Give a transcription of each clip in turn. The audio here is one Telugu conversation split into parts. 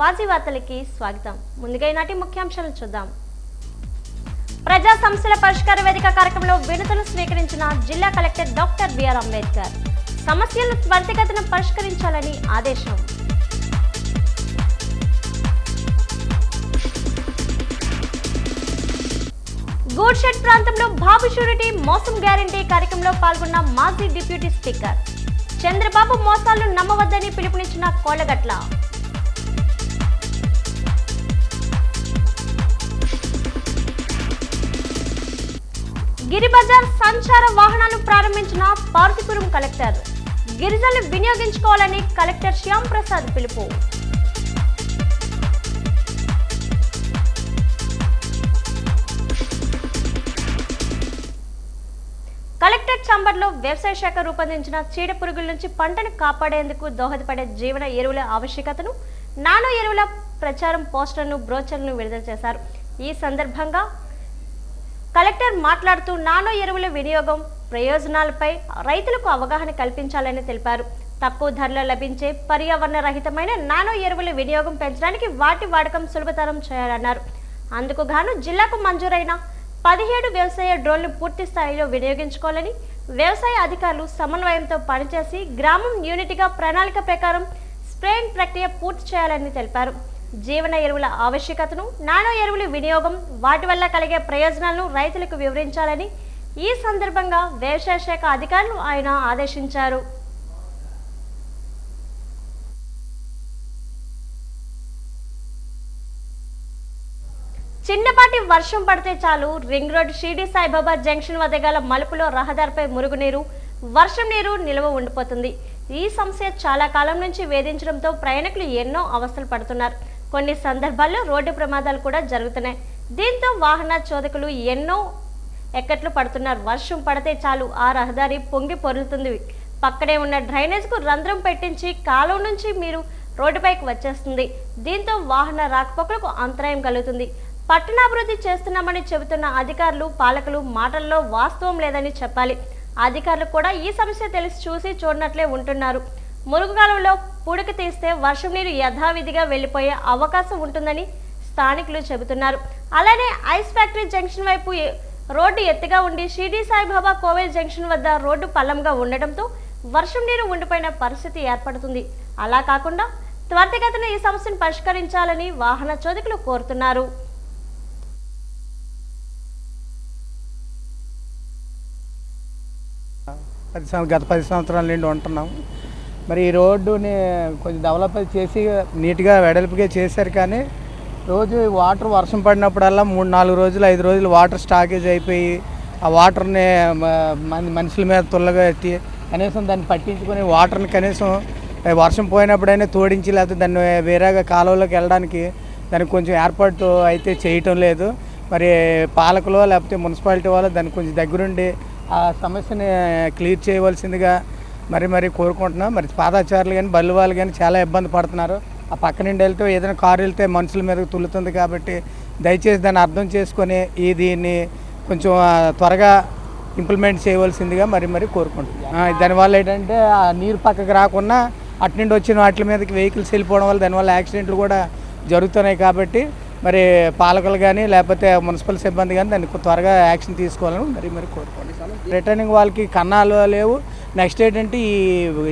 వాజీ వార్తలకి స్వాగతం. ముందుగా ఈనాటి ముఖ్యాంశాలను చూద్దాం. ప్రజా సమస్యల పరిష్కార వేదిక కార్యక్రమంలో వినతులు స్వీకరించిన జిల్లా కలెక్టర్ డాక్టర్ బిఆర్ అంబేద్కర్. సమస్యలను త్వరితగతిన పరిష్కరించాలని ఆదేశం. గూడ్షెడ్ ప్రాంతంలో బాబు షూరిటీ మోసం గ్యారంటీ కార్యక్రమంలో పాల్గొన్న మాజీ డిప్యూటీ స్పీకర్. చంద్రబాబు మోసాలను నమ్మవద్దని పిలుపునిచ్చిన కోలగట్ల గిరిబజార్ సంచార వాహనాలు ప్రారంభించిన పార్తిపురం కలెక్టర్. గిరిజనులు వినియోగించుకోవాలని కలెక్టర్ శ్యామ్ ప్రసాద్ పిలుపు. కలెక్టర్ చంబర్లో వ్యవసాయ శాఖ రూపొందించిన చీడ పురుగుల నుంచి పంటను కాపాడేందుకు దోహదపడే జీవన ఎరువుల ఆవశ్యకతను నానో ఎరువుల ప్రచారం పోస్టర్ను బ్రోచర్ను విడుదల చేశారు. ఈ సందర్భంగా కలెక్టర్ మాట్లాడుతూ నానో ఎరువుల వినియోగం ప్రయోజనాలపై రైతులకు అవగాహన కల్పించాలని తెలిపారు. తక్కువ ధరలో లభించే పర్యావరణ రహితమైన నానో ఎరువుల వినియోగం పెంచడానికి వాటి వాడకం సులభతరం చేయాలన్నారు. అందుకు గాను జిల్లాకు మంజూరైన పదిహేడు వ్యవసాయ డ్రోన్లు పూర్తి స్థాయిలో వినియోగించుకోవాలని వ్యవసాయ అధికారులు సమన్వయంతో పనిచేసి గ్రామం యూనిట్గా ప్రణాళిక ప్రకారం స్ప్రేయింగ్ ప్రక్రియ పూర్తి చేయాలని తెలిపారు. జీవన ఎరువుల ఆవశ్యకతను నానో ఎరువుల వినియోగం వాటి వల్ల కలిగే ప్రయోజనాలను రైతులకు వివరించాలని ఈ సందర్భంగా వ్యవసాయ శాఖ అధికారులు ఆయన ఆదేశించారు. చిన్నపాటి వర్షం పడితే చాలు ring road Shirdi Saibaba junction వద్ద గల మలుపులో రహదారిపై మురుగునీరు వర్షం నీరు నిల్వ ఉండిపోతుంది. ఈ సమస్య చాలా కాలం నుంచి వేధించడంతో ప్రయాణికులు ఎన్నో అవస్థలు పడుతున్నారు. కొన్ని సందర్భాల్లో రోడ్డు ప్రమాదాలు కూడా జరుగుతున్నాయి. దీంతో వాహన చోదకులు ఎన్నో ఎక్కట్లు పడుతున్నారు వర్షం పడితే చాలు ఆ రహదారి పొంగి పొరులుతుంది. పక్కనే ఉన్న డ్రైనేజ్కు రంధ్రం పెట్టించి కాలువ నుంచి మీరు రోడ్డుపైకి వచ్చేస్తుంది. దీంతో వాహన రాకపోకలకు అంతరాయం కలుగుతుంది. పట్టణాభివృద్ధి చేస్తున్నామని చెబుతున్న అధికారులు పాలకులు మాటల్లో వాస్తవం లేదని చెప్పాలి. అధికారులు కూడా ఈ సమస్య తెలిసి చూసి చూడనట్లే ఉంటున్నారు. మురుగుకాలంలో పుడక తీస్తే వర్షం నీరు యథావిధిగా వెళ్ళిపోయే అవకాశం ఉంటుందని స్థానికులు చెబుతున్నారు. అలానే ఐస్ ఫ్యాక్టరీ జంక్షన్ వైపు రోడ్డు ఎత్తుగా ఉండి షిరిడి సాయిబాబా కోవెల్ జంక్షన్ వద్ద రోడ్డు పల్లంగా ఉండటంతో వర్షం నీరు ఉండిపోయిన పరిస్థితి ఏర్పడుతుంది. అలా కాకుండా త్వరితగతిన ఈ సమస్యను పరిష్కరించాలని వాహన చోదకులు కోరుతున్నారు. పది గత పది సంవత్సరాల నుండి ఉంటున్నాం మరి ఈ రోడ్డుని కొంచెం డెవలప్ చేసి నీట్గా వెడల్పుగా చేశారు కానీ రోజు వాటర్ వర్షం పడినప్పుడల్లా మూడు నాలుగు రోజులు ఐదు రోజులు వాటర్ స్టాకేజ్ అయిపోయి ఆ వాటర్ని మనుషుల మీద తుల్లగా కనీసం దాన్ని పట్టించుకొని వాటర్ని కనీసం వర్షం పోయినప్పుడైనా తోడించి లేకపోతే దాన్ని వేరేగా కాలువలోకి వెళ్ళడానికి దానికి కొంచెం ఏర్పాటు అయితే చేయటం లేదు. మరి పాలకులు లేకపోతే మున్సిపాలిటీ వాళ్ళు దానికి కొంచెం దగ్గరుండి ఆ సమస్యని క్లియర్ చేయవలసిందిగా మరి మరి కోరుకుంటున్నాం. మరి పాదాచారులు కానీ బళ్ళు వాళ్ళు కానీ చాలా ఇబ్బంది పడుతున్నారు. ఆ పక్క నుండి వెళ్తే ఏదైనా కారు వెళ్తే మనుషుల మీదకి తుల్లుతుంది కాబట్టి దయచేసి దాన్ని అర్థం చేసుకొని ఈ దీన్ని కొంచెం త్వరగా ఇంప్లిమెంట్ చేయవలసిందిగా మరి మరి కోరుకుంటున్నాం. దానివల్ల ఏంటంటే ఆ నీరు పక్కకు రాకుండా అటు నుండి వచ్చిన వాటి మీదకి వెహికల్స్ వెళ్ళిపోవడం వల్ల దానివల్ల యాక్సిడెంట్లు కూడా జరుగుతున్నాయి కాబట్టి మరి పాలకులు కానీ లేకపోతే మున్సిపల్ సిబ్బంది కానీ దాన్ని త్వరగా యాక్షన్ తీసుకోవాలని మరి మరి కోరుకోండి రిటర్నింగ్ వాళ్ళకి కన్నాలు లేవు. నెక్స్ట్ ఏంటంటే ఈ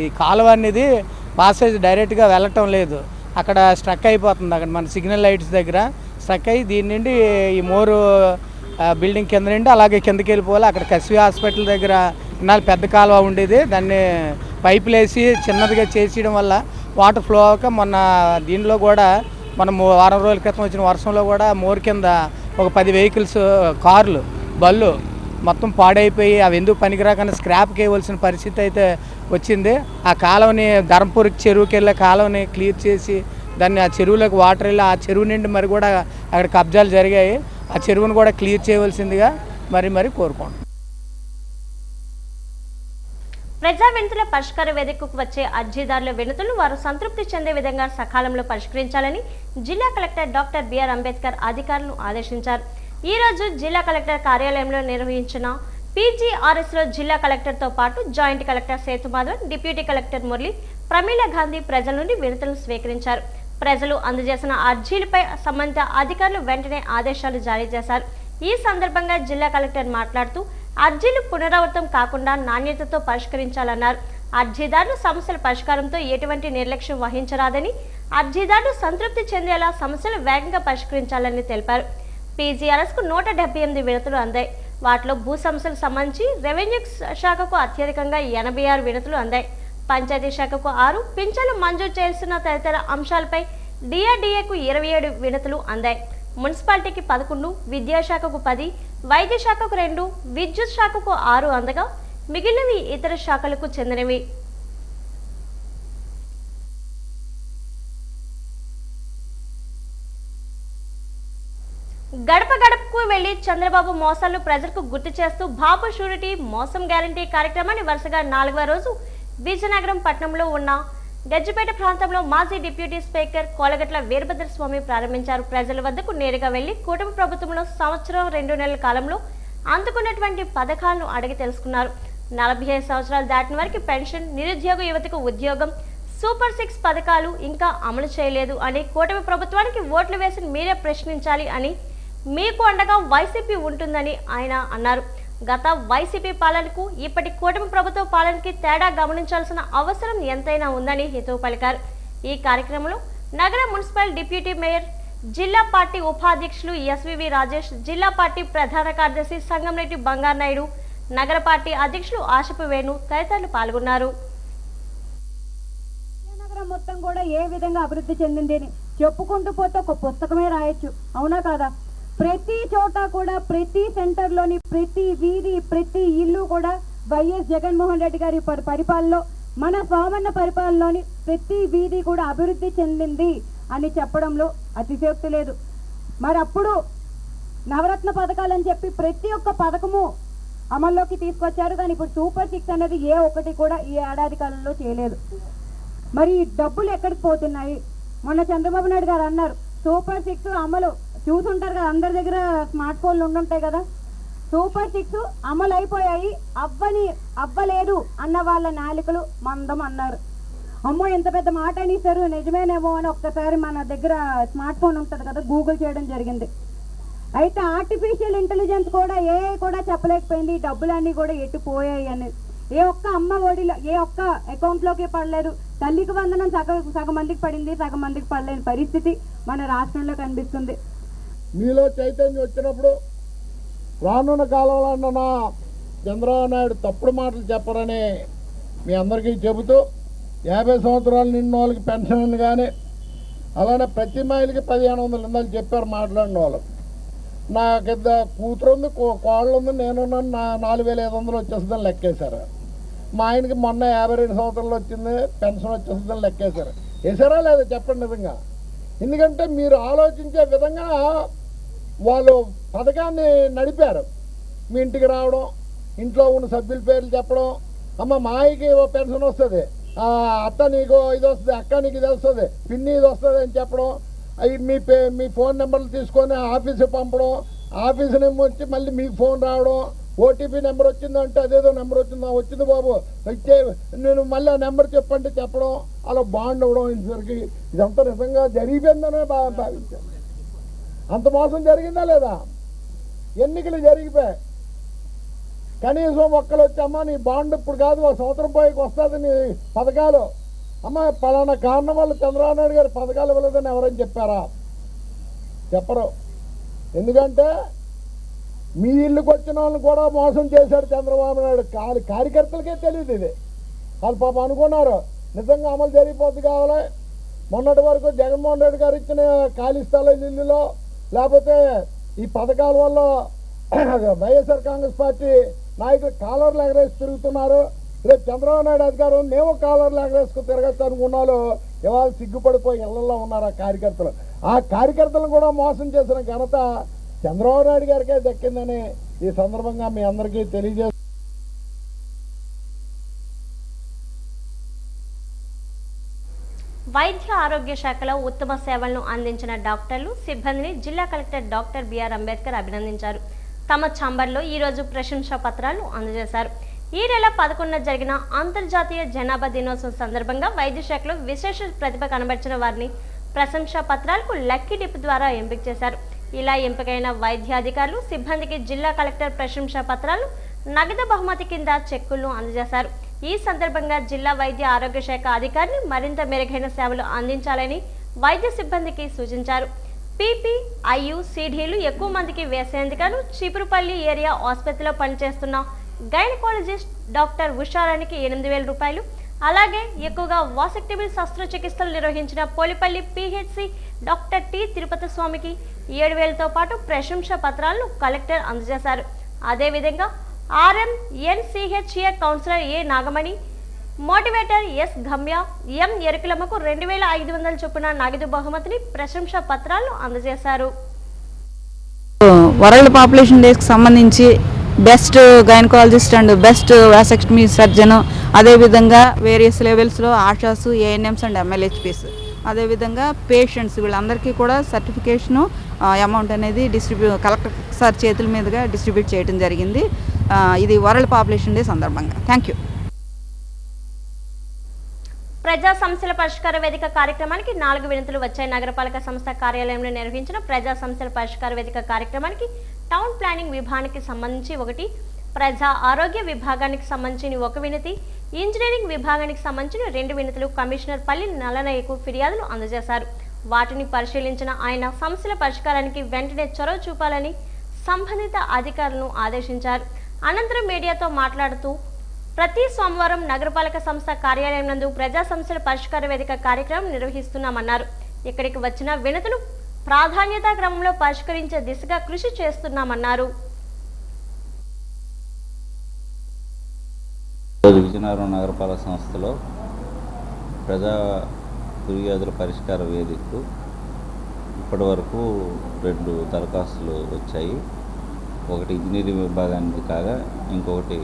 ఈ కాలువ అనేది పాసేజ్ డైరెక్ట్గా వెళ్ళటం లేదు. అక్కడ స్ట్రక్ అయిపోతుంది అక్కడ మన సిగ్నల్ లైట్స్ దగ్గర. స్ట్రక్ అయ్యి దీని నుండి ఈ మోరు బిల్డింగ్ కింద నుండి అలాగే కిందకి వెళ్ళిపోవాలి. అక్కడ కసివి హాస్పిటల్ దగ్గర ఇన్నాళ్ళు పెద్ద కాలువ ఉండేది. దాన్ని పైపులు వేసి చిన్నదిగా చేసేయడం వల్ల వాటర్ ఫ్లో అవ్వక మొన్న దీనిలో కూడా మనం వారం రోజుల క్రితం వచ్చిన వర్షంలో కూడా మోర్ కింద ఒక పది వెహికల్స్ కార్లు బళ్ళు మొత్తం పాడైపోయి అవి ఎందుకు పనికిరాకుండా స్క్రాప్కి వేయవలసిన పరిస్థితి అయితే వచ్చింది. ఆ కాలువని ధర్మపూర్ చెరువుకి వెళ్ళే కాలువని క్లియర్ చేసి దాన్ని ఆ చెరువులోకి వాటర్ వెళ్ళి ఆ చెరువు నుండి మరి కూడా అక్కడ కబ్జాలు జరిగాయి. ఆ చెరువును కూడా క్లియర్ చేయవలసిందిగా మరి మరి కోరుకోండి ప్రజా వినతుల పరిష్కార వేదికకు వచ్చే అర్జీదారుల వినతులు వారు సంతృప్తి చెందే విధంగా సకాలంలో పరిష్కరించాలని జిల్లా కలెక్టర్ డాక్టర్ బిఆర్ అంబేద్కర్ అధికారులను ఆదేశించారు. ఈ రోజు జిల్లా కలెక్టర్ కార్యాలయంలో నిర్వహించిన పీజీఆర్ఎస్లో జిల్లా కలెక్టర్తో పాటు joint collector Sethumadhavan deputy collector Murali Pramila Gandhi ప్రజల నుండి వినతులను స్వీకరించారు. ప్రజలు అందజేసిన అర్జీలపై సంబంధిత అధికారులు వెంటనే ఆదేశాలు జారీ చేశారు. ఈ సందర్భంగా జిల్లా కలెక్టర్ మాట్లాడుతూ అర్జీలు పునరావృతం కాకుండా నాణ్యతతో పరిష్కరించాలన్నారు. అర్జీదారులు సమస్యల పరిష్కారంతో ఎటువంటి నిర్లక్ష్యం వహించరాదని అర్జీదారులు సంతృప్తి చెందేలా సమస్యలు వేగంగా పరిష్కరించాలని తెలిపారు. పీజీఆర్ఎస్కు నూట డెబ్బై ఎనిమిది వినతులు అందాయి. వాటిలో భూ సమస్యలకు సంబంధించి రెవెన్యూ శాఖకు అత్యధికంగా ఎనభై ఆరు వినతులు అందాయి. పంచాయతీ శాఖకు ఆరు పింఛన్లు మంజూరు చేస్తున్న తదితర అంశాలపై డిఆర్డీఏకు ఇరవై ఏడు వినతులు అందాయి. మున్సిపాలిటీకి పదకొండు విద్యాశాఖకు పది వైద్య శాఖకు రెండు విద్యుత్ శాఖకు ఆరు అందగా మిగిలినవి ఇతర శాఖలకు చెందినవి. గడప గడపకు వెళ్ళి చంద్రబాబు మోసాలు ప్రజలకు గుర్తు చేస్తూ బాబు షూరిటీ మోసం గ్యారంటీ కార్యక్రమాన్ని వరుసగా నాలుగవ రోజు విజయనగరం పట్టణంలో ఉన్న గజ్జిపేట ప్రాంతంలో మాజీ డిప్యూటీ స్పీకర్ కోలగట్ల వీరభద్ర స్వామి ప్రారంభించారు. ప్రజల వద్దకు నేరుగా వెళ్ళి కూటమి ప్రభుత్వంలో సంవత్సరం రెండు నెలల కాలంలో అందుకున్నటువంటి పథకాలను అడిగి తెలుసుకున్నారు. నలభై ఐదు సంవత్సరాలు దాటిన వారికి పెన్షన్ నిరుద్యోగ యువతకు ఉద్యోగం సూపర్ సిక్స్ పథకాలు ఇంకా అమలు చేయలేదు అని కూటమి ప్రభుత్వానికి ఓట్లు వేసి మీరే ప్రశ్నించాలి అని మీకు అండగా వైసీపీ ఉంటుందని ఆయన అన్నారు. గత వైసీపీ పాలనకు ఇప్పటి కూటమి ప్రభుత్వ పాలనకి తేడా గమనించాల్సిన అవసరం ఎంతైనా ఉందని హితవు పలికారు. ఈ కార్యక్రమంలో నగర మున్సిపల్ డిప్యూటీ మేయర్ జిల్లా పార్టీ ఉపాధ్యక్షులు ఎస్వివి రాజేష్ జిల్లా పార్టీ ప్రధాన కార్యదర్శి సంగంరెడ్డి బంగారు నగర పార్టీ అధ్యక్షులు ఆశపు వేణు తదితరులు పాల్గొన్నారు. విజయనగరం మొత్తం కూడా ఏ విధంగా అభివృద్ధి చెందింది చెప్పుకుంటూ పోతే ఒక పుస్తకమే రాయొచ్చు. అవునా కాదా? ప్రతి చోట కూడా ప్రతి సెంటర్లోని ప్రతి వీధి ప్రతి ఇల్లు కూడా వైఎస్ జగన్మోహన్ రెడ్డి గారి పరిపాలనలో మన సోమన్న పరిపాలనలోని ప్రతి వీధి కూడా అభివృద్ధి చెందింది అని చెప్పడంలో అతిశయోక్తి లేదు. మరి అప్పుడు నవరత్న పథకాలని చెప్పి ప్రతి ఒక్క పథకము అమల్లోకి తీసుకొచ్చారు. కానీ ఇప్పుడు సూపర్ సిక్స్ అనేది ఏ ఒక్కటి కూడా ఈ ఏడాది కాలంలో చేయలేదు. మరి ఈ డబ్బులు ఎక్కడికి పోతున్నాయి? మొన్న చంద్రబాబు నాయుడు గారు అన్నారు సూపర్ సిక్స్ అమలు చూసుంటారు కదా అందరి దగ్గర స్మార్ట్ ఫోన్లు ఉండుంటాయి కదా. సూపర్ సిక్స్ అమలు అయిపోయాయి అవ్వని అవ్వలేదు అన్న వాళ్ళ నాలికలు మందం అన్నారు. అమ్మో ఎంత పెద్ద మాట అనేసారు నిజమేనేమో అని ఒక్కసారి మన దగ్గర స్మార్ట్ ఫోన్ ఉంటుంది కదా గూగుల్ చేయడం జరిగింది. అయితే ఆర్టిఫిషియల్ ఇంటెలిజెన్స్ కూడా ఏ కూడా చెప్పలేకపోయింది. ఈ డబ్బులన్నీ కూడా ఎటు పోయాయి అని. ఏ ఒక్క అమ్మ ఒడిలో ఏ ఒక్క అకౌంట్లోకి పడలేదు. తల్లికి వందనం సగం సగం మందికి పడింది సగం మందికి పడలేని పరిస్థితి మన రాష్ట్రంలో కనిపిస్తుంది. మీలో చైతన్యం వచ్చినప్పుడు రానున్న కాలంలో అన్న నా చంద్రబాబు నాయుడు తప్పుడు మాటలు చెప్పరని మీ అందరికీ చెబుతూ యాభై సంవత్సరాలు నిన్న వాళ్ళకి పెన్షన్లు కానీ అలానే ప్రతి మైలుకి పదిహేను వందలు ఇందాక చెప్పారు మాట్లాడిన వాళ్ళు. నాకు ఇద్దరు కూతురు ఉంది కో- కోళ్ళు ఉంది నేను నా నాలుగు వేల ఐదు వందలు వచ్చేస్తుందని లెక్కేశారు. మా ఆయనకి మొన్న యాభై రెండు సంవత్సరాలు వచ్చింది పెన్షన్ వచ్చేస్తుందని లెక్కేశారు. వేసారా లేదా చెప్పండి నిజంగా? ఎందుకంటే మీరు ఆలోచించే విధంగా వాళ్ళు పథకాన్ని నడిపారు. మీ ఇంటికి రావడం ఇంట్లో ఉన్న సభ్యుల పేర్లు చెప్పడం అమ్మ మా ఓ పెన్షన్ వస్తుంది అత్త నీకు ఇది వస్తుంది అక్క నీకు ఇది వస్తుంది పిన్ని ఇది వస్తుంది అని చెప్పడం అవి మీ పే మీ ఫోన్ నెంబర్లు తీసుకొని ఆఫీస్కి పంపడం ఆఫీస్ నెంబర్ వచ్చి మళ్ళీ మీకు ఫోన్ రావడం ఓటీపీ నెంబర్ వచ్చిందంటే అదేదో నెంబర్ వచ్చిందా వచ్చింది బాబు వచ్చే నేను మళ్ళీ ఆ నెంబర్ చెప్పంటే చెప్పడం అలా బాండ్ అవ్వడం ఇంతవరకు ఇదంతా నిజంగా జరిగిపోయిందనే బాగా భావించాను. అంత మోసం జరిగిందా లేదా? ఎన్నికలు జరిగిపోయాయి. కనీసం ఒక్కరు వచ్చి నీ బాండ్ ఇప్పుడు కాదు ఒక సంవత్సరం పోయికి వస్తుంది నీ పథకాలు. అమ్మ పలానా కారణం వల్ల చంద్రబాబు నాయుడు గారు పథకాలు ఇవ్వలేదని ఎవరని చెప్పారా? చెప్పరు. ఎందుకంటే మీ ఇల్లుకి వచ్చిన వాళ్ళని కూడా మోసం చేశాడు చంద్రబాబు నాయుడు. కాలి కార్యకర్తలకే తెలియదు ఇది. వాళ్ళు పాపం అనుకున్నారు నిజంగా అమలు జరిగిపోద్ది కావాలి. మొన్నటి వరకు జగన్మోహన్ రెడ్డి గారు ఇచ్చిన ఖాళీ స్థలం ఇల్లులో లేకపోతే ఈ పథకాల వల్ల వైఎస్ఆర్ కాంగ్రెస్ పార్టీ నాయకులు కాలర్లు ఎగరేసి తిరుగుతున్నారు. రేపు చంద్రబాబు నాయుడు అధికారం మేము కాలర్లు ఎగరేసుకుని తిరగచ్చు అనుకున్నాలు ఇవాళ సిగ్గుపడిపోయి ఇళ్ళలో ఉన్నారు ఆ కార్యకర్తలు. ఆ కార్యకర్తలను కూడా మోసం చేసిన ఘనత చంద్రబాబు నాయుడు గారికే దక్కిందని ఈ సందర్భంగా మీ అందరికీ తెలియజేస్తాను వైద్య ఆరోగ్య శాఖలో ఉత్తమ సేవలను అందించిన డాక్టర్లు సిబ్బందిని జిల్లా కలెక్టర్ డాక్టర్ బిఆర్ అంబేద్కర్ అభినందించారు. తమ ఛాంబర్లో ఈరోజు ప్రశంసా పత్రాలు అందజేశారు. ఈ నెల పదకొండున జరిగిన అంతర్జాతీయ జనాభా దినోత్సవం సందర్భంగా వైద్య శాఖలో విశేష ప్రతిభ కనబర్చిన వారిని ప్రశంసా పత్రాలకు లక్కీ డిప్ ద్వారా ఎంపిక చేశారు. ఇలా ఎంపికైన వైద్యాధికారులు సిబ్బందికి జిల్లా కలెక్టర్ ప్రశంసా పత్రాలు నగదు బహుమతి కింద చెక్కులను అందజేశారు. ఈ సందర్భంగా జిల్లా వైద్య ఆరోగ్య శాఖ అధికారిని మరింత మెరుగైన సేవలు అందించాలని వైద్య సిబ్బందికి సూచించారు. పిపిఐయు సిడీలు ఎక్కువ మందికి వేసేందుకను చీపురుపల్లి ఏరియా ఆసుపత్రిలో పనిచేస్తున్న గైనకాలజిస్ట్ డాక్టర్ ఉషారానికి ఎనిమిది వేల రూపాయలు. అలాగే ఎక్కువగా వాసెక్టిబుల్ శస్త్రచికిత్సలు నిర్వహించిన Polipalli PHC doctor T Tirupati స్వామికి ఏడు వేలతో పాటు ప్రశంసా పత్రాలను కలెక్టర్ అందజేశారు. అదేవిధంగా RM NCHA counsellor A Nagamani motivator S Gamya M ఎరుకులమ్మకు రెండు వేల ఐదు వందల చొప్పున నగదు బహుమతిని ప్రశంసా పత్రాలను అందజేశారు. వరల్డ్ పాపులేషన్ డేస్కి సంబంధించి best gynaecologist and best vasectomy surgeon అదేవిధంగా వేరియస్ లెవెల్స్లో ఆషాస్ ఏఎన్ఎంస్ అండ్ ఎంఎల్హెచ్పిస్ అదేవిధంగా పేషెంట్స్ వీళ్ళందరికీ కూడా సర్టిఫికేషను అమౌంట్ అనేది డిస్ట్రిబ్యూ కలెక్టర్ సార్ చేతుల మీదుగా డిస్ట్రిబ్యూట్ చేయడం జరిగింది. ఇది వరల్డ్ పాపులేషన్ డే సందర్భంగా. థ్యాంక్ యూ ప్రజా సమస్యల పరిష్కార వేదిక కార్యక్రమానికి నాలుగు వినతులు వచ్చాయి. నగరపాలక సంస్థ కార్యాలయంలో నిర్వహించిన ప్రజా సమస్యల పరిష్కార వేదిక కార్యక్రమానికి టౌన్ ప్లానింగ్ విభాగానికి సంబంధించి ఒకటి ప్రజా ఆరోగ్య విభాగానికి సంబంధించిన ఒక వినతి ఇంజనీరింగ్ విభాగానికి సంబంధించిన రెండు వినతులు కమిషనర్ పల్లి నల్లనయ్యకు ఫిర్యాదులు అందజేశారు. వాటిని పరిశీలించిన ఆయన సమస్యల పరిష్కారానికి వెంటనే చొరవ చూపాలని సంబంధిత అధికారులను ఆదేశించారు. అనంతరం మీడియాతో మాట్లాడుతూ ప్రతి సోమవారం నగరపాలక సంస్థ కార్యాలయం నందు ప్రజా సమస్యల పరిష్కార వేదిక కార్యక్రమం నిర్వహిస్తున్నామన్నారు. ఇక్కడికి వచ్చిన వినతులు ప్రాధాన్యతా క్రమంలో పరిష్కరించే దిశగా కృషి చేస్తున్నామన్నారు. విజయనగరం నగరపాలక సంస్థలో ప్రజా ఫిర్యాదుల పరిష్కార వేదికకు ఇప్పటి వరకు రెండు దరఖాస్తులు వచ్చాయి. ఒకటి ఇంజనీరింగ్ విభాగానికి కాగా ఇంకొకటి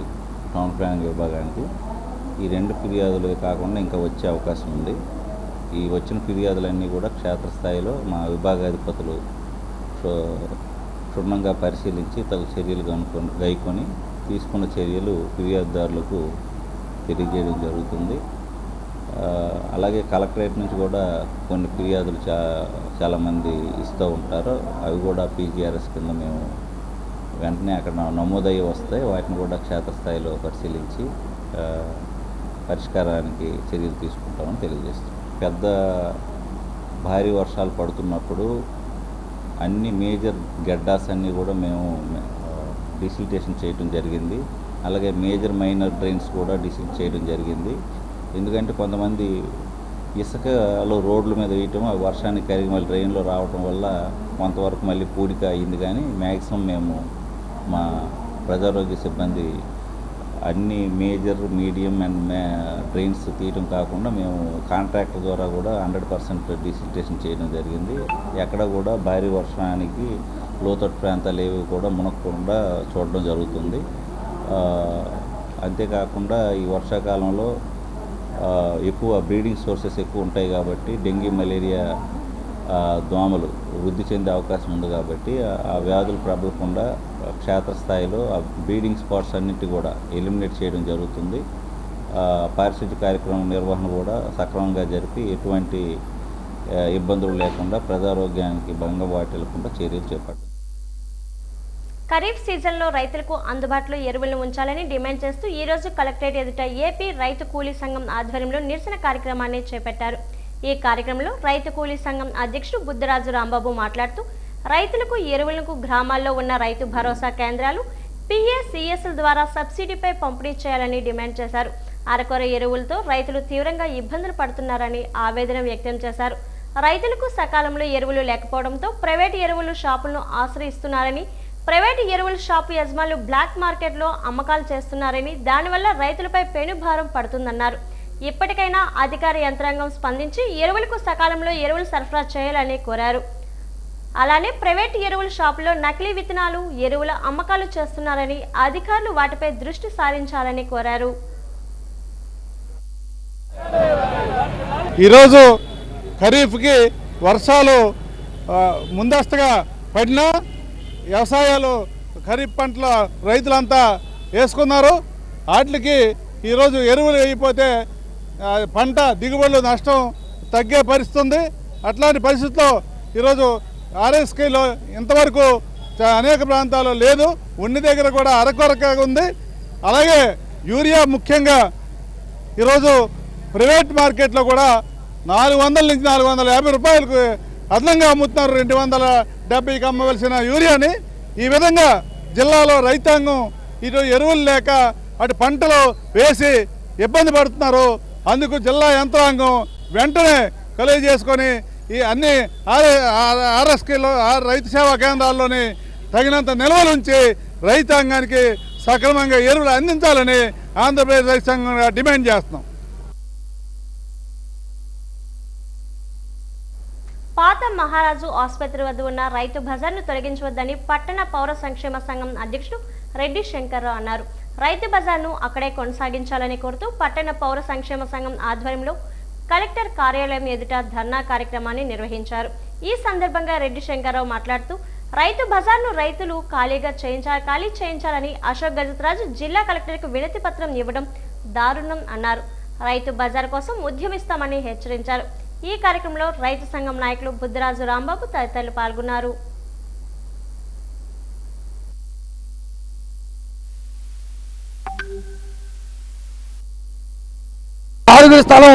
టౌన్ ప్లానింగ్ విభాగానికి. ఈ రెండు ఫిర్యాదులు కాకుండా ఇంకా వచ్చే అవకాశం ఉంది. ఈ వచ్చిన ఫిర్యాదులన్నీ కూడా క్షేత్రస్థాయిలో మా విభాగాధిపతులు క్షుణ్ణంగా పరిశీలించి తగు చర్యలు కనుక్కొని గైకొని తీసుకున్న చర్యలు ఫిర్యాదుదారులకు తెలియజేయడం జరుగుతుంది. అలాగే కలెక్టరేట్ నుంచి కూడా కొన్ని ఫిర్యాదులు చా చాలామంది ఇస్తూ ఉంటారు. అవి కూడా పీజీఆర్ఎస్ కింద మేము వెంటనే అక్కడ నమోదయ్యి వస్తాయి వాటిని కూడా క్షేత్రస్థాయిలో పరిశీలించి పరిష్కారానికి చర్యలు తీసుకుంటామని తెలియజేస్తాం పెద్ద భారీ వర్షాలు పడుతున్నప్పుడు అన్ని మేజర్ గడ్డాస్ అన్నీ కూడా మేము డిసిల్టేషన్ చేయడం జరిగింది. అలాగే మేజర్ మైనర్ డ్రైన్స్ కూడా డిసిల్ చేయడం జరిగింది. ఎందుకంటే కొంతమంది ఇసుకలో రోడ్ల మీద వేయటం వర్షానికి కరిగి మళ్ళీ డ్రైన్లో రావటం వల్ల కొంతవరకు మళ్ళీ పూడిక అయింది కానీ మ్యాక్సిమం మేము మా ప్రజారోగ్య సిబ్బంది అన్ని మేజర్ మీడియం అండ్ మే డ్రైన్స్ తీయడం కాకుండా మేము కాంట్రాక్టర్ ద్వారా కూడా హండ్రెడ్ పర్సెంట్ డిసిటేషన్ చేయడం జరిగింది. ఎక్కడ కూడా భారీ వర్షానికి లోతట్టు ప్రాంతాలు ఏవి కూడా మునక్కుండా చూడడం జరుగుతుంది. అంతేకాకుండా ఈ వర్షాకాలంలో ఎక్కువ బ్రీడింగ్ సోర్సెస్ ఎక్కువ ఉంటాయి కాబట్టి డెంగీ మలేరియా దోమలు వృద్ధి చెందే అవకాశం ఉంది కాబట్టి ఆ- వ్యాధులు ప్రబలకుండా క్షేత్రస్థాయిలో ఆ బ్రీడింగ్ స్పాట్స్ అన్నిటి కూడా ఎలిమినేట్ చేయడం జరుగుతుంది. పారిశుద్ధ్య కార్యక్రమం నిర్వహణ కూడా సక్రమంగా జరిపి ఎటువంటి ఇబ్బందులు లేకుండా ప్రజారోగ్యానికి భంగం వాటిల్లకుండా చర్యలు చేపట్టారు ఖరీఫ్ సీజన్లో రైతులకు అందుబాటులో ఎరువులను ఉంచాలని డిమాండ్ చేస్తూ ఈ రోజు కలెక్టరేట్ ఎదుట ఏపీ రైతు కూలీ సంఘం ఆధ్వర్యంలో నిరసన కార్యక్రమాన్ని చేపట్టారు. ఈ కార్యక్రమంలో రైతు కూలీ సంఘం అధ్యక్షుడు బుద్ధరాజు రాంబాబు మాట్లాడుతూ రైతులకు ఎరువులకు గ్రామాల్లో ఉన్న రైతు భరోసా కేంద్రాలు పిఏసిఎస్ల ద్వారా సబ్సిడీపై పంపిణీ చేయాలని డిమాండ్ చేశారు. అరకొర ఎరువులతో రైతులు తీవ్రంగా ఇబ్బందులు పడుతున్నారని ఆవేదన వ్యక్తం చేశారు. రైతులకు సకాలంలో ఎరువులు లేకపోవడంతో ప్రైవేటు ఎరువులు షాపులను ఆశ్రయిస్తున్నారని ప్రైవేటు ఎరువుల షాపు యజమానులు బ్లాక్ మార్కెట్లో అమ్మకాలు చేస్తున్నారని దానివల్ల రైతులపై పెనుభారం పడుతుందన్నారు. ఇప్పటికైనా అధికార యంత్రాంగం స్పందించి ఎరువులకు సకాలంలో ఎరువులు సరఫరా చేయాలని కోరారు. అలానే ప్రైవేట్ ఎరువుల షాపులో నకిలీ విత్తనాలు ఎరువుల అమ్మకాలు చేస్తున్నారని అధికారులు వాటిపై దృష్టి సారించాలని కోరారు. ఈరోజు ఖరీఫ్కి వర్షాలు ముందస్తుగా పడినా వ్యవసాయాలు ఖరీఫ్ పంటల రైతులంతా వేసుకున్నారు. వాటికి ఈరోజు ఎరువులు వేయకపోతే పంట దిగుబడులు నష్టం తగ్గే పరిస్థితుంది. అట్లాంటి పరిస్థితుల్లో ఈరోజు ఆర్ఎస్కేలో ఇంతవరకు అనేక ప్రాంతాల్లో లేదు. ఉన్ని దగ్గర కూడా అరకొరకగా ఉంది. అలాగే యూరియా ముఖ్యంగా ఈరోజు ప్రైవేట్ మార్కెట్లో కూడా నాలుగు వందల నుంచి నాలుగు వందల యాభై రూపాయలకు అదనంగా అమ్ముతున్నారు. రెండు వందల డెబ్బైకి అమ్మవలసిన యూరియాని. ఈ విధంగా జిల్లాలో రైతాంగం ఇటు ఎరువులు లేక అటు పంటలు వేసి ఇబ్బంది పడుతున్నారు. అందుకు జిల్లా యంత్రాంగం వెంటనే కలిగి చేసుకొని ఈ అన్ని ఆర్ఎస్కేలో రైతు సేవా కేంద్రాల్లోని తగినంత నిల్వలుంచి రైతాంగానికి సక్రమంగా ఎరువులు అందించాలని ఆంధ్రప్రదేశ్ రైతు సంఘంగా డిమాండ్ చేస్తున్నాం. పాత మహారాజు ఆసుపత్రి వద్ద ఉన్న రైతు బజార్ను తొలగించవద్దని పట్టణ పౌర సంక్షేమ సంఘం అధ్యక్షుడు రెడ్డి శంకర్రావు అన్నారు. రైతు బజార్ను అక్కడే కొనసాగించాలని కోరుతూ పట్టణ పౌర సంక్షేమ సంఘం ఆధ్వర్యంలో కలెక్టర్ కార్యాలయం ఎదుట ధర్నా కార్యక్రమాన్ని నిర్వహించారు. ఈ సందర్భంగా రెడ్డి శంకర్రావు మాట్లాడుతూ రైతు బజార్ను రైతులు ఖాళీగా చేయించాలి ఖాళీ చేయించాలని అశోక్ గజపతిరాజు జిల్లా కలెక్టర్కు వినతి పత్రం ఇవ్వడం దారుణం అన్నారు. రైతు బజార్ కోసం ఉద్యమిస్తామని హెచ్చరించారు. ఈ కార్యక్రమంలో రైతు సంఘం నాయకులు బుద్ధరాజు రాంబాబు తదితరులు పాల్గొన్నారు. ఆరుగురు స్థలం.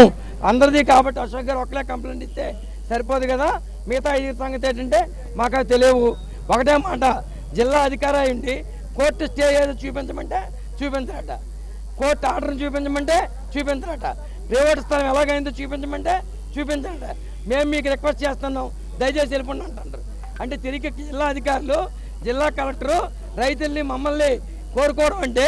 అందరిది కాబట్టి అశోక్ గారు ఒకలే కంప్లైంట్ ఇస్తే సరిపోదు కదా. మిగతా ఐదు సంగతి ఏంటంటే మాకు తెలియవు. ఒకటే మాట జిల్లా అధికారి ఏంటి కోర్టు స్టే ఏదో చూపించమంటే చూపించరట. కోర్టు ఆర్డర్ని చూపించమంటే చూపించరట. ప్రైవేట్ స్థలం ఎలాగైందో చూపించమంటే చూపించరట. మేము మీకు రిక్వెస్ట్ చేస్తున్నాం. దయచేసి వెళ్ళిపోండి అంటారు అంటే తిరిగి జిల్లా అధికారులు జిల్లా కలెక్టరు రైతుల్ని మమ్మల్ని కోరుకోవడం అంటే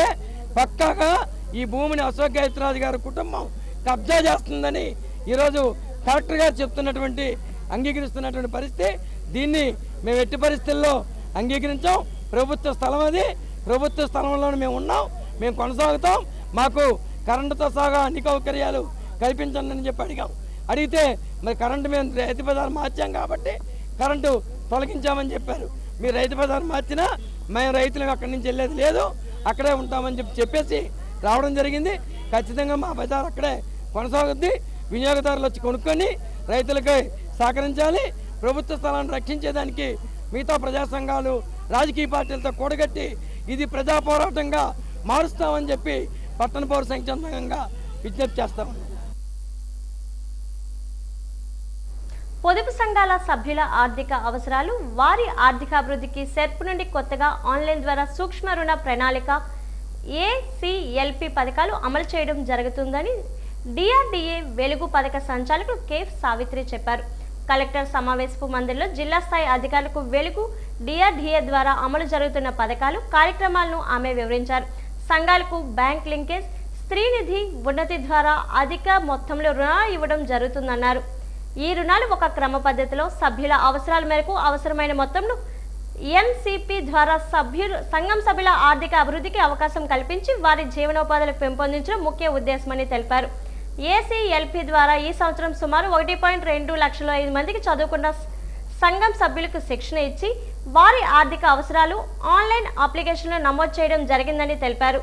పక్కాగా ఈ భూమిని అశోక్ గైత్రాజు గారి కుటుంబం కబ్జా చేస్తుందని ఈరోజు కలెక్టర్ గారు చెప్తున్నటువంటి అంగీకరిస్తున్నటువంటి పరిస్థితి. దీన్ని మేము ఎట్టి పరిస్థితుల్లో అంగీకరించాం. ప్రభుత్వ స్థలం అది. ప్రభుత్వ స్థలంలో మేము ఉన్నాం. మేము కొనసాగుతాం. మాకు కరెంటుతో సహా అన్ని సౌకర్యాలు కల్పించండి అని చెప్పి అడిగాం. అడిగితే మరి కరెంటు మేము రైతు బజార్ మార్చాం కాబట్టి కరెంటు తొలగించామని చెప్పారు. మీరు రైతు బజార్ మార్చినా మేము రైతులకు అక్కడి నుంచి వెళ్ళేది లేదు. అక్కడే ఉంటామని చెప్పి చెప్పేసి రావడం జరిగింది. ఖచ్చితంగా మా బజార్ అక్కడే కొనసాగుద్ది. వినియోగదారులు వచ్చి కొనుక్కొని రైతులకి సహకరించాలి. ప్రభుత్వ స్థలాన్ని రక్షించేదానికి మిగతా ప్రజా సంఘాలు రాజకీయ పార్టీలతో కూడగట్టి ఇది ప్రజా పోరాటంగా మారుస్తామని చెప్పి పట్టణ పౌర సంఘంగా విజ్ఞప్తి చేస్తామని పొదుపు సంఘాల సభ్యుల ఆర్థిక అవసరాలు వారి ఆర్థికాభివృద్ధికి సెర్పు నుండి కొత్తగా ఆన్లైన్ ద్వారా సూక్ష్మ రుణ ప్రణాళిక ఏసీఎల్పి పథకాలు అమలు చేయడం జరుగుతుందని డిఆర్డీఏ వెలుగు పథక సంచాలకులు కేఫ్ సావిత్రి చెప్పారు. కలెక్టర్ సమావేశపు మందిరంలో జిల్లా స్థాయి అధికారులకు వెలుగు డిఆర్డీఏ ద్వారా అమలు జరుగుతున్న పథకాలు కార్యక్రమాలను ఆమె వివరించారు. సంఘాలకు బ్యాంక్ లింకేజ్ స్త్రీనిధి ఉన్నతి ద్వారా అధిక మొత్తంలో రుణాలు ఇవ్వడం జరుగుతుందన్నారు. ఈ రుణాలు ఒక క్రమ పద్ధతిలో సభ్యుల అవసరాల మేరకు అవసరమైన మొత్తంలో ఎన్సిపి ద్వారా సభ్యులు సంఘం సభ్యుల ఆర్థిక అభివృద్ధికి అవకాశం కల్పించి వారి జీవనోపాధులు పెంపొందించడం ముఖ్య ఉద్దేశమని తెలిపారు. ఏసీఎల్పి ద్వారా ఈ సంవత్సరం సుమారు ఒకటి పాయింట్ రెండు లక్షల ఐదు మందికి చదువుకున్న సంఘం సభ్యులకు శిక్షణ ఇచ్చి వారి ఆర్థిక అవసరాలు ఆన్లైన్ అప్లికేషన్లో నమోదు చేయడం జరిగిందని తెలిపారు.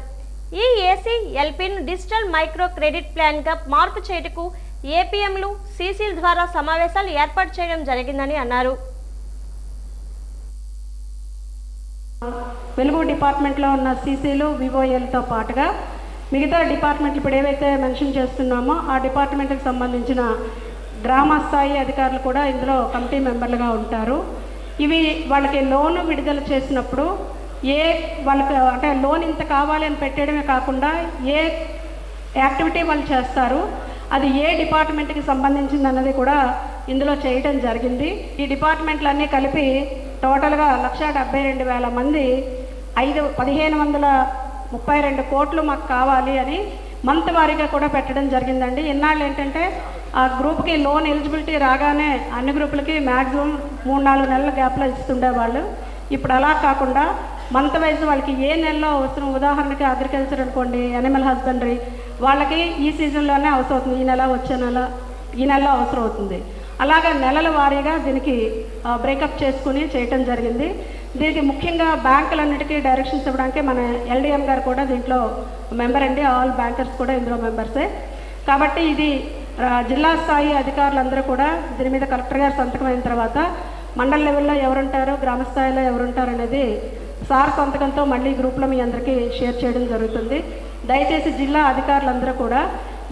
ఈ ఏసీఎల్పీను డిజిటల్ మైక్రో క్రెడిట్ ప్లాన్గా మార్పు చేయటకు ఏపీఎంలు సీసీల ద్వారా సమావేశాలు ఏర్పాటు చేయడం జరిగిందని అన్నారు. వెలుగు డిపార్ట్మెంట్లో ఉన్న సీసీలు వివోఎల్తో పాటుగా మిగతా డిపార్ట్మెంట్లు ఇప్పుడు ఏవైతే మెన్షన్ చేస్తున్నామో ఆ డిపార్ట్మెంట్కి సంబంధించిన గ్రామ స్థాయి అధికారులు కూడా ఇందులో కమిటీ మెంబర్లుగా ఉంటారు. ఇవి వాళ్ళకి లోన్ విడుదల చేసినప్పుడు ఏ వాళ్ళకి అంటే లోన్ ఇంత కావాలి అని పెట్టడమే కాకుండా ఏ యాక్టివిటీ వాళ్ళు చేస్తారు అది ఏ డిపార్ట్మెంట్కి సంబంధించింది అన్నది కూడా ఇందులో చేయటం జరిగింది. ఈ డిపార్ట్మెంట్లన్నీ కలిపి టోటల్గా లక్ష డెబ్బై రెండు వేల మంది ఐదు పదిహేను వందల ముప్పై రెండు కోట్లు మాకు కావాలి అని మంత్ వారీగా కూడా పెట్టడం జరిగిందండి. ఇన్నాళ్ళు ఏంటంటే ఆ గ్రూప్కి లోన్ ఎలిజిబిలిటీ రాగానే అన్ని గ్రూపులకి మ్యాక్సిమం మూడు నాలుగు నెలల గ్యాప్లో ఇస్తుండేవాళ్ళు. ఇప్పుడు అలా కాకుండా మంత్ వైజ్ వాళ్ళకి ఏ నెలలో అవసరం ఉదాహరణకి అగ్రికల్చర్ అనుకోండి ఎనిమల్ హస్బెండరీ వాళ్ళకి ఈ సీజన్లోనే అవసరం అవుతుంది. ఈ నెల వచ్చే నెల ఈ నెలలో అవసరం అవుతుంది. అలాగా నెలల వారీగా దీనికి బ్రేకప్ చేసుకుని చేయటం జరిగింది. దీనికి ముఖ్యంగా బ్యాంకులన్నిటికీ డైరెక్షన్స్ ఇవ్వడానికి మన ఎల్డిఎం గారు కూడా దీంట్లో మెంబర్ అండి. ఆల్ బ్యాంకర్స్ కూడా ఇందులో మెంబర్సే కాబట్టి ఇది జిల్లా స్థాయి అధికారులందరూ కూడా దీని మీద కలెక్టర్ గారు సంతకం అయిన తర్వాత మండల లెవెల్లో ఎవరుంటారు గ్రామ స్థాయిలో ఎవరుంటారు అనేది సార్ సంతకంతో మళ్ళీ గ్రూప్లో మీ అందరికీ షేర్ చేయడం జరుగుతుంది. దయచేసి జిల్లా అధికారులందరూ కూడా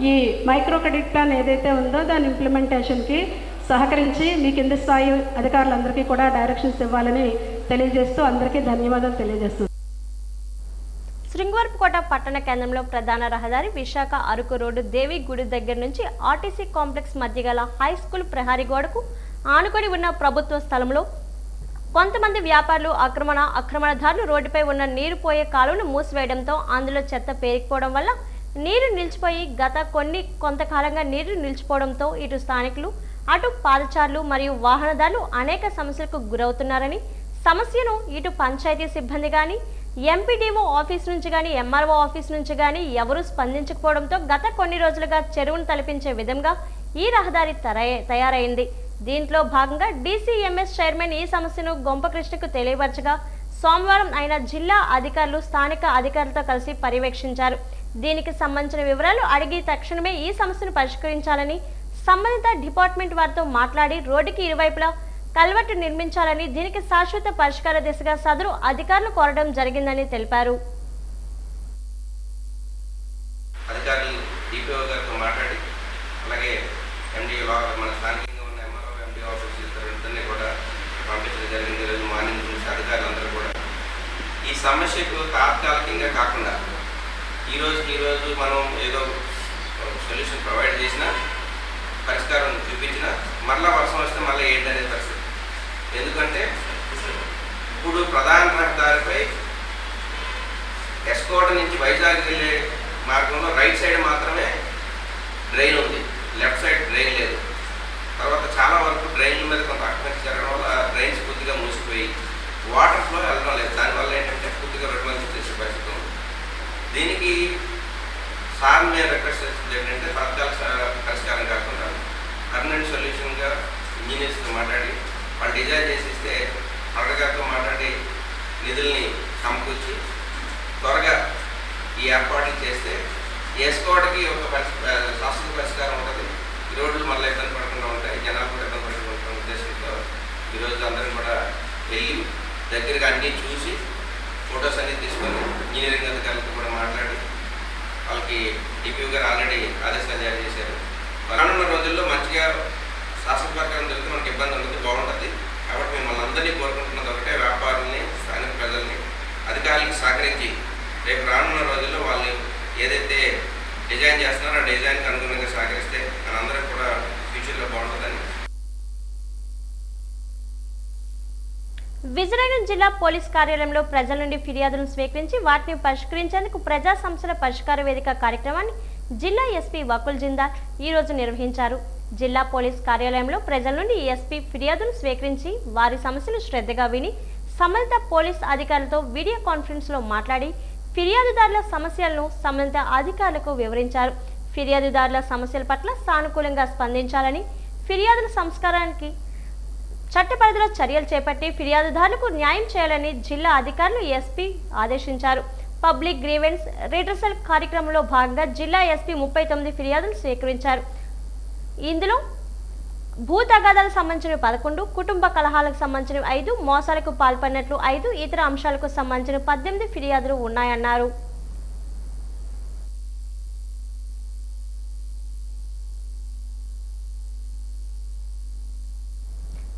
ఈ మైక్రో క్రెడిట్ ప్లాన్ ఏదైతే ఉందో దాని ఇంప్లిమెంటేషన్కి సహకరించి మీ కింది స్థాయి అధికారులందరికీ కూడా డైరెక్షన్స్ ఇవ్వాలని తెలియజేస్తూ అందరికీ ధన్యవాదాలు తెలియజేస్తుంది శృంగవరపుకోట పట్టణ కేంద్రంలో ప్రధాన రహదారి విశాఖ అరకు రోడ్డు దేవి గుడి దగ్గర నుంచి ఆర్టీసీ కాంప్లెక్స్ మధ్య గల హై స్కూల్ ప్రహారీ గోడకు ఆనుకొని ఉన్న ప్రభుత్వ స్థలంలో కొంతమంది వ్యాపారులు ఆక్రమణ ఆక్రమణదారులు రోడ్డుపై ఉన్న నీరు పోయే కాలువను మూసివేయడంతో అందులో చెత్త పేరుకుపోవడం వల్ల నీరు నిలిచిపోయి గత కొన్ని కొంతకాలంగా నీరు నిలిచిపోవడంతో ఇటు స్థానికులు అటు పాదచారులు మరియు వాహనదారులు అనేక సమస్యలకు గురవుతున్నారని సమస్యను ఇటు పంచాయతీ సిబ్బంది కానీ ఎంపీడీఓ ఆఫీస్ నుంచి కానీ ఎంఆర్ఓ ఆఫీస్ నుంచి కానీ ఎవరూ స్పందించకపోవడంతో గత కొన్ని రోజులుగా చెరువును తలపించే విధంగా ఈ రహదారి తయారైంది. దీంట్లో భాగంగా డీసీఎంఎస్ చైర్మన్ ఈ సమస్యను గొంపకృష్ణకు తెలియపరచగా సోమవారం ఆయన జిల్లా అధికారులు స్థానిక అధికారులతో కలిసి పర్యవేక్షించారు. దీనికి సంబంధించిన వివరాలు అడిగి తక్షణమే ఈ సమస్యను పరిష్కరించాలని సంబంధిత డిపార్ట్మెంట్ వారితో మాట్లాడి రోడ్డుకి ఇరువైపులా కల్వర్టు నిర్మించాలని దీనికి శాశ్వత పరిష్కార దిశగా సదరు అధికారులు కోరడం జరిగిందని తెలిపారు. ఈ సమస్యకు తాత్కాలికంగా కాకుండా ఈ ఈరోజు మనం ఏదో సొల్యూషన్ ప్రొవైడ్ చేసినా పరిష్కారం చూపించిన మరలా వర్షం వస్తే మళ్ళీ ఏంటనే పరిస్థితి. ఎందుకంటే ఇప్పుడు ప్రధాన రహదారిపై ఎస్కోట నుంచి వైజాగ్ వెళ్ళే మార్గంలో రైట్ సైడ్ మాత్రమే డ్రైన్ ఉంది. లెఫ్ట్ సైడ్ డ్రైన్ లేదు. తర్వాత చాలా వరకు డ్రైన్ల మీద కొంత ఆక్యుపెన్సీ జరగడం వల్ల డ్రైన్స్ పూర్తిగా మూసిపోయి వాటర్ ఫ్లో వెళ్ళడం లేదు. దానివల్ల ఏంటంటే పూర్తిగా రెగ్యులర్ చేసే పరిస్థితి ఉంది. దీనికి సార్ మేము రిక్వెస్ట్ చేస్తుంది ఏంటంటే తాత్కాలిక పరిష్కారం కాకుండా పర్మనెంట్ సొల్యూషన్గా ఇంజనీర్స్తో మాట్లాడి వాళ్ళు డిజైన్ చేసి ఇస్తే గారితో మాట్లాడి నిధుల్ని సమకూర్చి త్వరగా ఈ ఏర్పాట్లు చేస్తే వేసుకోవడానికి ఒక శాశ్వత పరిష్కారం ఉంటుంది. ఈ రోడ్లు మళ్ళీ ఇబ్బంది పడకుండా ఉంటాయి జనాలు కూడా ఇబ్బంది పడకుండా ఉద్దేశంతో ఈరోజు అందరం కూడా వెళ్ళి దగ్గరగా అన్నీ చూసి ఫొటోస్ అన్నీ తీసుకొని ఇంజనీరింగ్ అధికారులతో కూడా మాట్లాడి వాళ్ళకి డిప్యూ గారు ఆల్రెడీ ఆదేశాలు జారీ చేశారు. రానున్న రోజుల్లో మంచిగా శాసన ప్రకారం జరిగితే మనకి ఇబ్బంది ఉండదు బాగుంటుంది. కాబట్టి మిమ్మల్ని అందరినీ కోరుకుంటున్నది ఒకటే వ్యాపారుల్ని స్థానిక ప్రజల్ని అధికారులకు సహకరించి రేపు రానున్న రోజుల్లో వాళ్ళు ఏదైతే డిజైన్ చేస్తున్నారో ఆ డిజైన్కి అనుగుణంగా సహకరిస్తే మనందరం కూడా ఫ్యూచర్లో బాగుంటుందని. విజయనగరం జిల్లా పోలీస్ కార్యాలయంలో ప్రజల నుండి ఫిర్యాదులను స్వీకరించి వాటిని పరిష్కరించేందుకు ప్రజా సమస్యల పరిష్కార వేదిక కార్యక్రమాన్ని జిల్లా ఎస్పీ వకుల్ జిందాల్ ఈ రోజు నిర్వహించారు. జిల్లా పోలీస్ కార్యాలయంలో ప్రజల నుండి ఎస్పీ ఫిర్యాదులు స్వీకరించి వారి సమస్యలు శ్రద్ధగా విని సంబంధిత పోలీస్ అధికారులతో వీడియో కాన్ఫరెన్స్లో మాట్లాడి ఫిర్యాదుదారుల సమస్యలను సంబంధిత అధికారులకు వివరించారు. ఫిర్యాదుదారుల సమస్యల పట్ల సానుకూలంగా స్పందించాలని ఫిర్యాదుల సంస్కారానికి చట్ట పరిధిలో చర్యలు చేపట్టి ఫిర్యాదుదారులకు న్యాయం చేయాలని జిల్లా అధికారులు ఎస్పీ ఆదేశించారు. పబ్లిక్ గ్రీవెన్స్ రిడ్రసల్ కార్యక్రమంలో భాగంగా జిల్లా ఎస్పీ ముప్పై తొమ్మిది ఫిర్యాదులు స్వీకరించారు. ఇందులో భూ తగాదాలకు సంబంధించిన పదకొండు కుటుంబ కలహాలకు సంబంధించిన ఐదు మోసాలకు పాల్పడినట్లు ఐదు ఇతర అంశాలకు సంబంధించిన పద్దెనిమిది ఫిర్యాదులు ఉన్నాయన్నారు.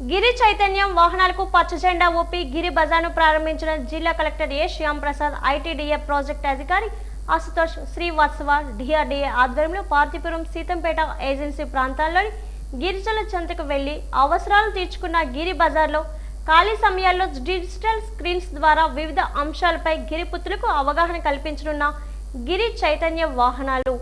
గిరి చైతన్యం వాహనాలకు పచ్చ జెండా ఊపి గిరి బజార్ను ప్రారంభించిన జిల్లా collector A Shyam Prasad ITDA project అధికారి అశుతోష్ శ్రీవాత్సవ డిఆర్డీఏ ఆధ్వర్యంలో పార్తీపురం సీతంపేట ఏజెన్సీ ప్రాంతాల్లోని గిరిజనుల చెంతకు వెళ్ళి అవసరాలు తీర్చుకున్న గిరి బజార్లో ఖాళీ సమయాల్లో డిజిటల్ స్క్రీన్స్ ద్వారా వివిధ అంశాలపై గిరిపుత్రులకు అవగాహన కల్పించనున్న గిరి చైతన్య వాహనాలు.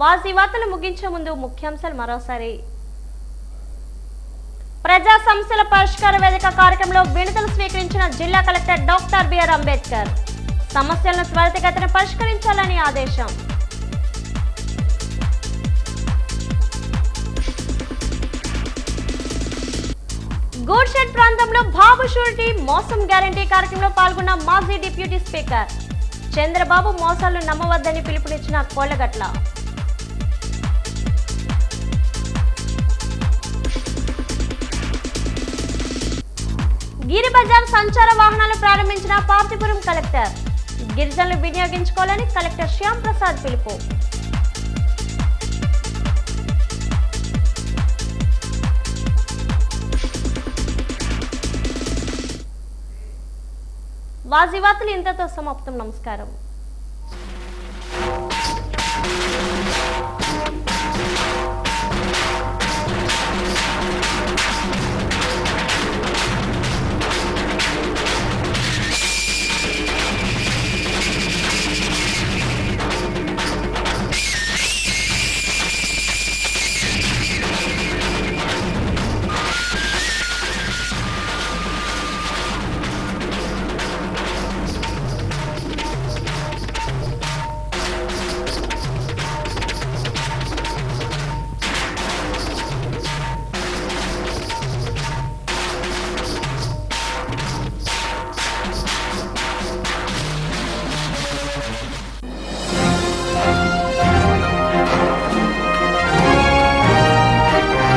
వాసి ముగించే ముందు ముఖ్యాంశాలు మరోసారి. ప్రజా సమస్యల పరిష్కార వేదిక కార్యక్రమంలో విడుదల స్వీకరించిన జిల్లా కలెక్టర్ డాక్టర్ బిఆర్ అంబేద్కర్. సమస్యలను త్వరితగతిన పరిష్కరించాలని ఆదేశం. గూడ్షెడ్ ప్రాంతంలో బాబు షూరిటీ మోసం గ్యారంటీ కార్యక్రమంలో పాల్గొన్న మాజీ డిప్యూటీ స్పీకర్. చంద్రబాబు మోసాలు నమ్మవద్దని పిలుపునిచ్చిన కోలగట్ల గిరిబజార్ సంచార వాహనాలు ప్రారంభించిన పార్తీపురం కలెక్టర్. గిరిజనులు వినియోగించుకోవాలని కలెక్టర్ శ్యామ్ ప్రసాద్ పిలుపు. వాజీవాతులు ఇంతతో సమాప్తం. నమస్కారం.